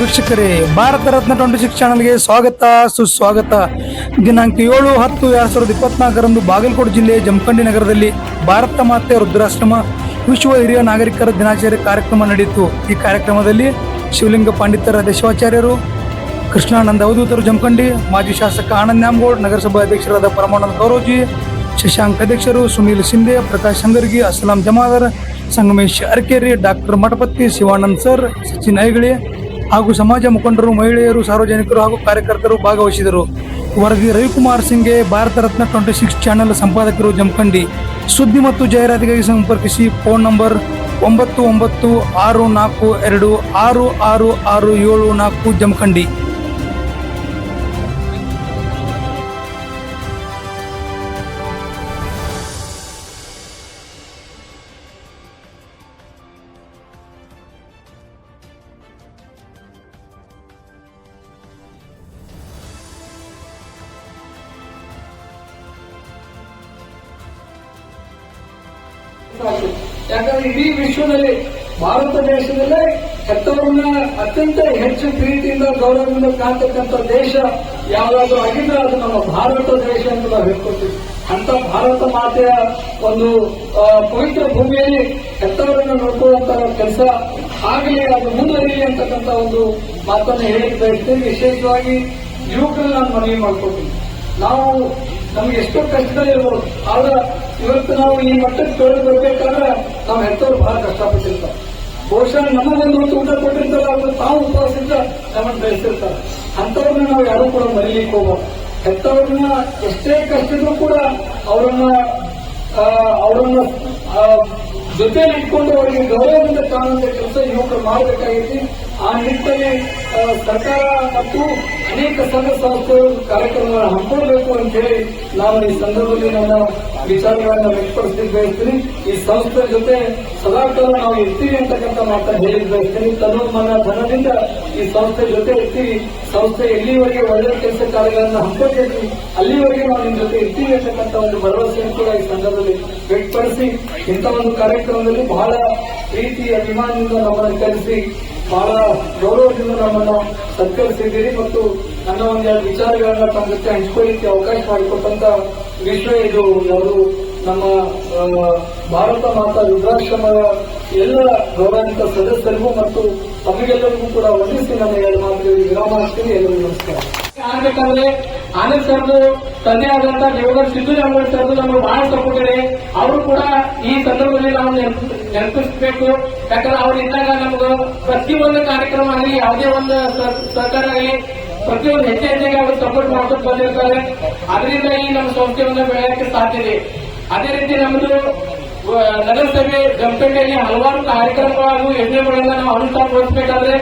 ವೀಕ್ಷಕರೇ, Bharat Ratna twenty six ಚಾನಲ್ಗೆ ಸ್ವಾಗತ, ಸುಸ್ವಾಗತ. ದಿನಾಂಕ ಏಳು ಹತ್ತು ಎರಡು ಸಾವಿರದ ಇಪ್ಪತ್ನಾಲ್ಕರಂದು ಬಾಗಲಕೋಟೆ ಜಿಲ್ಲೆ ಜಮಖಂಡಿ ನಗರದಲ್ಲಿ ಭಾರತ ಮಾತೆ ರುದ್ರಾಶ್ರಮ ವಿಶ್ವ ಹಿರಿಯ ನಾಗರಿಕರ ದಿನಾಚರಣೆ ಕಾರ್ಯಕ್ರಮ ನಡೆಯಿತು. ಈ ಕಾರ್ಯಕ್ರಮದಲ್ಲಿ ಶಿವಲಿಂಗ ಪಂಡಿತರ ದೇಶವಾಚಾರ್ಯರು ಕೃಷ್ಣಾನಂದ ಅವಧೂತರು ಜಮಖಂಡಿ, ಮಾಜಿ ಶಾಸಕ ಆನಂದ್ ನ್ಯಾಮಗೌಡ್, ನಗರಸಭಾ ಅಧ್ಯಕ್ಷರಾದ ಪರಮಾನಂದ ಗೌರೋಜಿ, ಶಶಾಂಕ್ ಅಧ್ಯಕ್ಷರು ಸುನೀಲ್ ಶಿಂದೆ ಪ್ರಕಾಶ್ ಅಂಗರ್ಗಿ, ಅಸ್ಲಾಂ ಜಮಾದರ್, ಸಂಗಮೇಶ್ ಅರ್ಕೇರಿ, ಡಾಕ್ಟರ್ ಮಠಪತಿ ಶಿವಾನಂದ್ ಸರ್, ಸಚಿನ್ ಐಗಳಿ ಹಾಗೂ ಸಮಾಜ ಮುಖಂಡರು, ಮಹಿಳೆಯರು, ಸಾರ್ವಜನಿಕರು ಹಾಗೂ ಕಾರ್ಯಕರ್ತರು ಭಾಗವಹಿಸಿದರು. ವರದಿ Ravikumar ಸಿಂಗ್ಗೆ Bharat Ratna twenty six channel ಸಂಪಾದಕರು Jamkhandi. ಸುದ್ದಿ ಮತ್ತು ಜಾಹೀರಾತಿಗಾಗಿ ಸಂಪರ್ಕಿಸಿ ಫೋನ್ ನಂಬರ್ ಒಂಬತ್ತು ಒಂಬತ್ತು ಆರು ನಾಲ್ಕು ಎರಡು ಆರು ಆರು ಆರು ಏಳು ನಾಲ್ಕು ಜಮಖಂಡಿ. ಯಾಕಂದ್ರೆ ಇಡೀ ವಿಶ್ವದಲ್ಲಿ ಭಾರತ ದೇಶದಲ್ಲೇ ಹೆತ್ತವರನ್ನ ಅತ್ಯಂತ ಹೆಚ್ಚು ಪ್ರೀತಿಯಿಂದ ಗೌರವದಿಂದ ಕಾಣ್ತಕ್ಕಂಥ ದೇಶ ಯಾವುದಾದ್ರೂ ಆಗಿದ್ರೆ ಅದು ನಮ್ಮ ಭಾರತ ದೇಶ ಅಂತ ನಾವು ಹೇಳ್ಕೊತೀವಿ. ಅಂತ ಭಾರತ ಮಾತೆಯ ಒಂದು ಪವಿತ್ರ ಭೂಮಿಯಲ್ಲಿ ಹೆತ್ತವರನ್ನು ನೋಡ್ಕೊಳ್ಳುವಂತ ಕೆಲಸ ಆಗಲಿ, ಅದು ಮುಂದುವರಿಲಿ ಅಂತಕ್ಕಂಥ ಒಂದು ಮಾತನ್ನು ಹೇಳಿ ವಿಶೇಷವಾಗಿ ಯುವಕರನ್ನ ನಾನು ಮನವಿ ಮಾಡ್ಕೊತೀನಿ. ನಾವು ನಮ್ಗೆ ಎಷ್ಟೋ ಕಷ್ಟದಲ್ಲಿರ್ಬೋದು ಆದ್ರೆ ಇವತ್ತು ನಾವು ಈ ಮಟ್ಟಕ್ಕೆ ತೊಳೆದು ಬರ್ಬೇಕಂದ್ರೆ ನಾವು ಹೆತ್ತವರು ಬಹಳ ಕಷ್ಟಪಟ್ಟಿರ್ತಾರೆ. ಬಹುಶಃ ನಮಗೊಂದು ಹೊತ್ತು ಊಟ ಕೊಟ್ಟಿರ್ತಾರೆ ಅವ್ರು ತಾವು ಉಪವಾಸದಿಂದ ನಮ್ಮನ್ನು ಬೆಳೆಸಿರ್ತಾರೆ. ಅಂಥವ್ರನ್ನ ನಾವು ಯಾರು ಕೂಡ ಮರಿಲಿಕ್ಕೆ ಹೋಗೋದು ಹೆತ್ತವ್ರನ್ನ ಎಷ್ಟೇ ಕಷ್ಟಿದ್ರು ಕೂಡ ಅವರನ್ನ ಅವರನ್ನ ಜೊತೆಯಲ್ಲಿ ಇಟ್ಕೊಂಡು ಅವರಿಗೆ ಗೌರವದಿಂದ ಕಾಣುವಂತ ಕೆಲಸ ಯುವಕರು ಮಾಡಬೇಕಾಗಿತ್ತು. ಆ ನಿಟ್ಟಿನಲ್ಲಿ ಸರ್ಕಾರ ಮತ್ತು ಅನೇಕ ಸಂಘ ಸಂಸ್ಥೆಗಳು ಕಾರ್ಯಕ್ರಮಗಳನ್ನು ಹಮ್ಮಿಕೊಳ್ಬೇಕು ಅಂತ ಹೇಳಿ ನಾನು ಈ ಸಂದರ್ಭದಲ್ಲಿ ನನ್ನ ವಿಚಾರಗಳನ್ನು ವ್ಯಕ್ತಪಡಿಸಲಿಕ್ಕೆ ಬಯಸ್ತೀನಿ. ಈ ಸಂಸ್ಥೆ ಜೊತೆ ಸದಾಕಾಲ ನಾವು ಇರ್ತೀವಿ ಅಂತಕ್ಕಂಥ ಮಾತನ್ನು ಹೇಳಿ ಬಯಸ್ತೀನಿ. ತನ್ನ ಧನದಿಂದ ಈ ಸಂಸ್ಥೆ ಜೊತೆ ಇರ್ತೀವಿ. ಸಂಸ್ಥೆ ಎಲ್ಲಿವರೆಗೆ ಒಳ್ಳೆಯ ಕೆಲಸ ಕಾರ್ಯಗಳನ್ನು ಹಮ್ಮಿಕೊಳ್ತೀವಿ ಅಲ್ಲಿವರೆಗೆ ನಾವು ನಿಮ್ಮ ಜೊತೆ ಇರ್ತೀವಿ ಅಂತಕ್ಕಂಥ ಒಂದು ಭರವಸೆಯನ್ನು ಕೂಡ ಈ ಸಂದರ್ಭದಲ್ಲಿ ವ್ಯಕ್ತಪಡಿಸಿ ಇಂಥ ಒಂದು ಕಾರ್ಯಕ್ರಮದಲ್ಲಿ ಬಹಳ ಪ್ರೀತಿ ಅಭಿಮಾನದಿಂದ ನಮ್ಮನ್ನು ಕರೆಸಿ ಬಹಳ ಗೌರವದಿಂದ ನಮ್ಮನ್ನು ಸತ್ಕರಿಸಿದ್ದೀರಿ ಮತ್ತು ನನ್ನ ಒಂದೆರಡು ವಿಚಾರಗಳನ್ನ ತಮ್ಮ ಜೊತೆ ಹಂಚ್ಕೊಳ್ಳಿಕ್ಕೆ ಅವಕಾಶ ಮಾಡಿಕೊಟ್ಟಂತ ವಿಶ್ವ ಇದು. ಅವರು ನಮ್ಮ ಭಾರತ ಮಾತಾ ರುದ್ರಾಶ್ರಮದ ಎಲ್ಲ ಗೌರವಾನ್ವಿತ ಸದಸ್ಯರಿಗೂ ಮತ್ತು ತಮಗೆಲ್ಲರಿಗೂ ಕೂಡ ವಂದಿಸಿ ನನ್ನ ಎರಡು ಮಾತುಗಳಿಗೆ ವಿರಾಮ ಹಾಕ್ತೀನಿ. ಎಲ್ಲರಿಗೂ ನಮಸ್ಕಾರ. ಆಗ್ಬೇಕಾದ್ರೆ ಆನಂದ್ ಸರ್ದು ತಂದೆ ಆದಂತ ದೇವಗರ್ ಸಿದ್ದು ನಮ್ಗಳ ಸರ್ದು ನಮಗೆ ಬಹಳ ಸಪೋರ್ಟ್ ಅವರು ಕೂಡ ಈ ಸಂದರ್ಭದಲ್ಲಿ ನಾವು ನೆನಪಿಸಬೇಕು. ಯಾಕಂದ್ರೆ ಅವ್ರು ಇದ್ದಾಗ ನಮ್ಗೆ ಪ್ರತಿಯೊಂದು ಕಾರ್ಯಕ್ರಮ ಆಗಲಿ, ಯಾವುದೇ ಒಂದು ಸರ್ಕಾರ ಆಗಲಿ ಪ್ರತಿಯೊಂದು ಹೆಜ್ಜೆ ಹೆಜ್ಜೆಗೆ ಅವರು ಸಪೋರ್ಟ್ ಮಾಡ್ಕೊಂಡು ಬಂದಿರ್ತಾರೆ. ಅದರಿಂದ ಈ ನಮ್ಮ ಸಂಸ್ಥೆಯನ್ನು ಬೆಳೆಯಕ್ಕೆ ಸಾಧ್ಯ ಇದೆ. ಅದೇ ರೀತಿ ನಮ್ಮದು ನಗರಸಭೆ ಜಂಪೇಟೆಯಲ್ಲಿ ಹಲವಾರು ಕಾರ್ಯಕ್ರಮಗಳು ಹಾಗೂ ಯೋಜನೆಗಳನ್ನ ನಾವು ಅನುಷ್ಠಾನಗೊಳಿಸಬೇಕಾದ್ರೆ